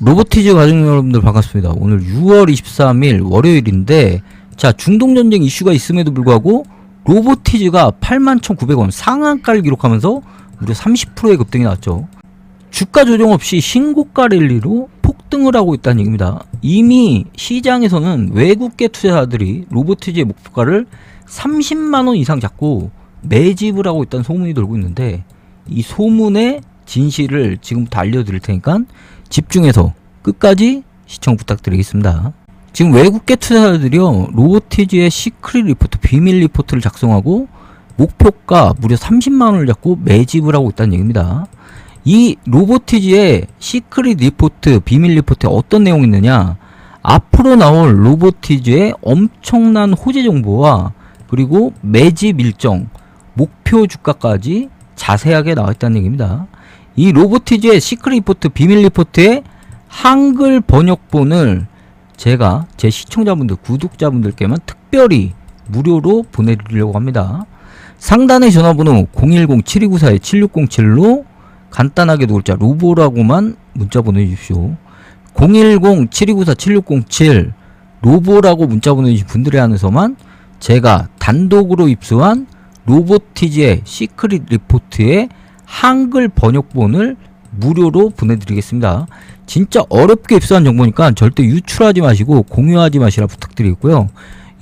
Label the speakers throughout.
Speaker 1: 로보티즈 가족 여러분들 반갑습니다. 오늘 6월 23일 월요일인데 자 중동전쟁 이슈가 있음에도 불구하고 로보티즈가 81,900원 상한가를 기록하면서 무려 30%의 급등이 나왔죠. 주가 조정 없이 신고가 랠리로 폭등을 하고 있다는 얘기입니다. 이미 시장에서는 외국계 투자자들이 로보티즈의 목표가를 30만원 이상 잡고 매집을 하고 있다는 소문이 돌고 있는데 이 소문의 진실을 지금부터 알려드릴 테니까 집중해서 끝까지 시청 부탁드리겠습니다. 지금 외국계 투자자들이요 로보티즈의 시크릿 리포트 비밀 리포트를 작성하고 목표가 무려 30만 원을 잡고 매집을 하고 있다는 얘기입니다. 이 로보티즈의 시크릿 리포트 비밀 리포트에 어떤 내용이 있느냐 앞으로 나올 로보티즈의 엄청난 호재 정보와 그리고 매집 일정 목표 주가까지 자세하게 나와 있다는 얘기입니다. 이 로보티즈의 시크릿 리포트 비밀 리포트의 한글 번역본을 제가 제 시청자분들 구독자분들께만 특별히 무료로 보내드리려고 합니다. 상단의 전화번호 010-7294-7607로 간단하게 글자 로보라고만 문자 보내주십시오. 010-7294-7607 로보라고 문자 보내주신 분들에 한해서만 제가 단독으로 입수한 로보티즈의 시크릿 리포트의 한글 번역본을 무료로 보내드리겠습니다. 진짜 어렵게 입수한 정보니까 절대 유출하지 마시고 공유하지 마시라 부탁드리고요.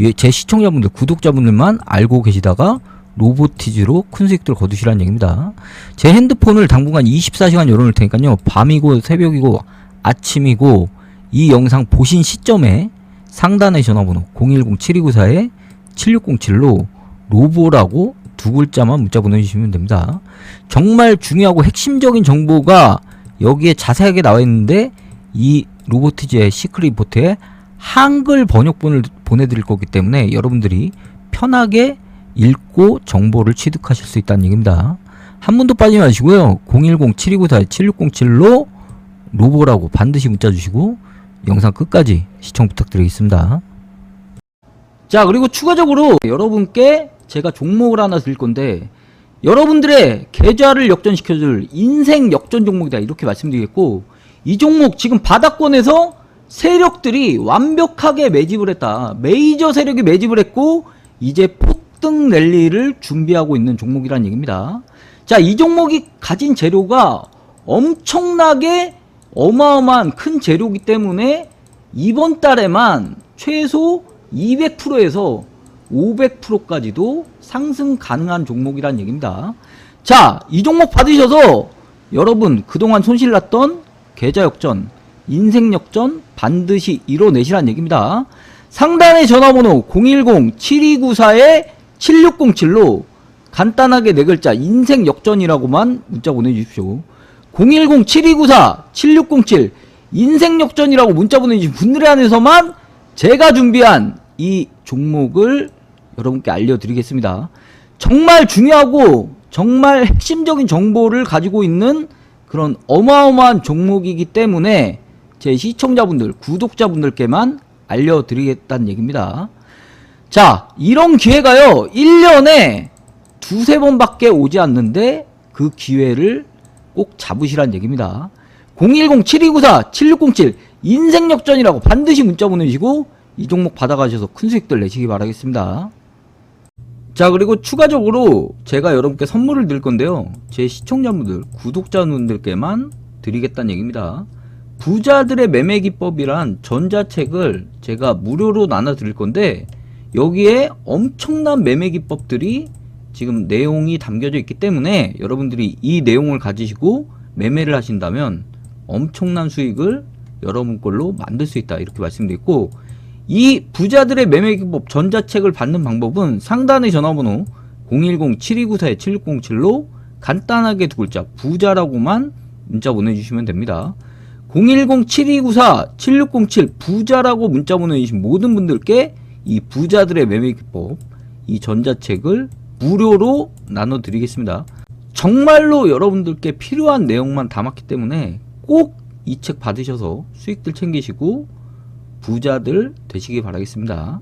Speaker 1: 예, 제 시청자분들, 구독자분들만 알고 계시다가 로보티즈로 큰 수익들 거두시라는 얘기입니다. 제 핸드폰을 당분간 24시간 열어놓을 테니까요. 밤이고 새벽이고 아침이고 이 영상 보신 시점에 상단의 전화번호 010-7294-7607로 로보라고 두 글자만 문자 보내주시면 됩니다. 정말 중요하고 핵심적인 정보가 여기에 자세하게 나와 있는데 이 로보티즈의 시크릿 리포트에 한글 번역본을 보내드릴 거기 때문에 여러분들이 편하게 읽고 정보를 취득하실 수 있다는 얘기입니다. 한 분도 빠지지 마시고요. 010-7294-7607로 로보라고 반드시 문자 주시고 영상 끝까지 시청 부탁드리겠습니다. 자 그리고 추가적으로 여러분께 제가 종목을 하나 드릴 건데 여러분들의 계좌를 역전시켜줄 인생 역전 종목이다 이렇게 말씀드리겠고 이 종목 지금 바닥권에서 세력들이 완벽하게 매집을 했다. 메이저 세력이 매집을 했고 이제 폭등 랠리를 준비하고 있는 종목이라는 얘기입니다. 자 이 종목이 가진 재료가 엄청나게 어마어마한 큰 재료이기 때문에 이번 달에만 최소 200%에서 500%까지도 상승 가능한 종목이란 얘기입니다. 자, 이 종목 받으셔서 여러분 그동안 손실 났던 계좌 역전, 인생 역전 반드시 이뤄내시란 얘기입니다. 상단의 전화번호 010-7294-7607로 간단하게 네 글자 인생 역전이라고만 문자 보내주십시오. 010-7294-7607 인생 역전이라고 문자 보내주신 분들에 한해서만 제가 준비한 이 종목을 여러분께 알려드리겠습니다. 정말 중요하고 정말 핵심적인 정보를 가지고 있는 그런 어마어마한 종목이기 때문에 제 시청자분들, 구독자분들께만 알려드리겠다는 얘기입니다. 자, 이런 기회가요, 1년에 두세 번밖에 오지 않는데 그 기회를 꼭 잡으시란 얘기입니다. 010-7294-7607 인생역전이라고 반드시 문자 보내주시고 이 종목 받아가셔서 큰 수익들 내시기 바라겠습니다. 자 그리고 추가적으로 제가 여러분께 선물을 드릴 건데요. 제 시청자분들, 구독자분들께만 드리겠다는 얘기입니다. 부자들의 매매 기법이란 전자책을 제가 무료로 나눠 드릴 건데 여기에 엄청난 매매 기법들이 지금 내용이 담겨져 있기 때문에 여러분들이 이 내용을 가지시고 매매를 하신다면 엄청난 수익을 여러분 걸로 만들 수 있다 이렇게 말씀드렸고 이 부자들의 매매 기법 전자책을 받는 방법은 상단의 전화번호 010-7294-7607로 간단하게 두 글자 부자라고만 문자 보내주시면 됩니다. 010-7294-7607 부자라고 문자 보내주신 모든 분들께 이 부자들의 매매 기법 이 전자책을 무료로 나눠드리겠습니다. 정말로 여러분들께 필요한 내용만 담았기 때문에 꼭 이 책 받으셔서 수익들 챙기시고 부자들 되시기 바라겠습니다.